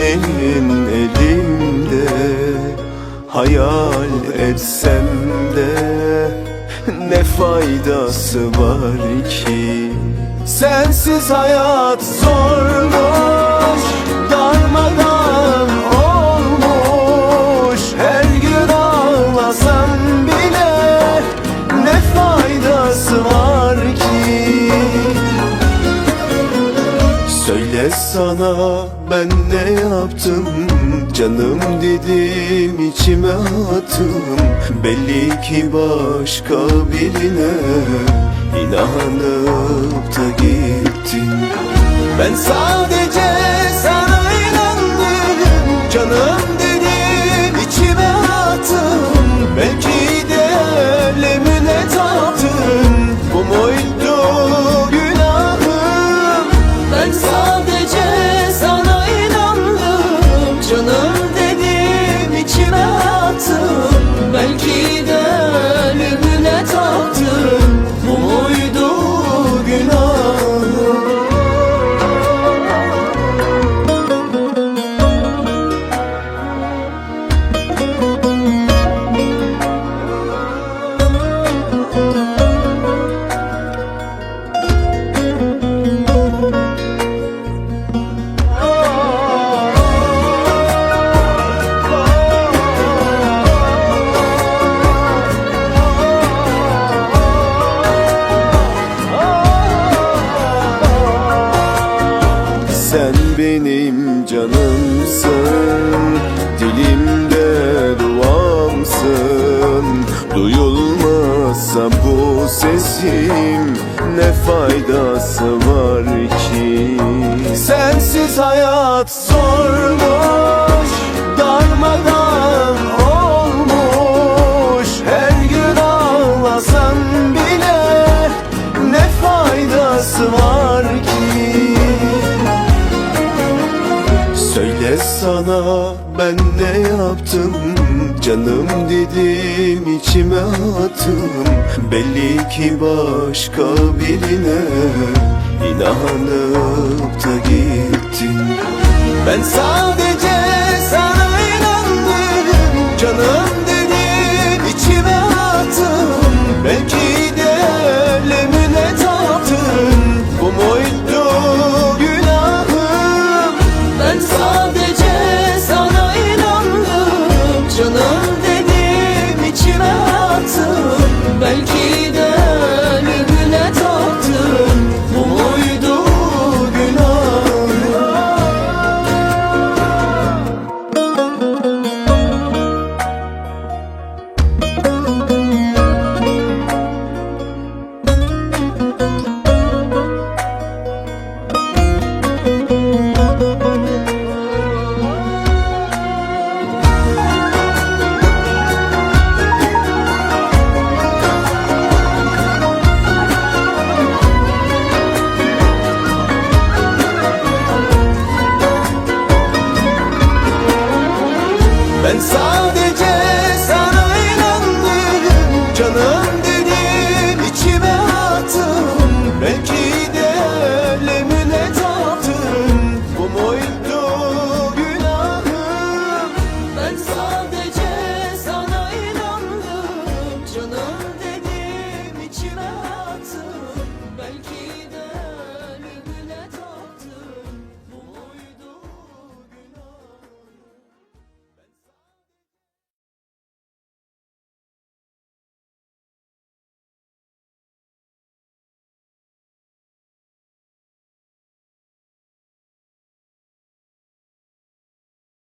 Ellerim elimde Hayal etsem de Ne faydası var ki Sensiz hayat zor mu? Söyle sana ben ne yaptım? Canım dedim içime attım. Belli ki başka birine inanıp da gittin Ben sadece sana inandım. Canım canımsın Dilimde duamsın. Duyulmazsa bu sesim Ne faydası var ki? Sensiz hayat zormuş Darmadan sana ben ne yaptım? Canım dedim içime attım Belli ki başka birine inanıp da gittin. Ben sadece Ben sadece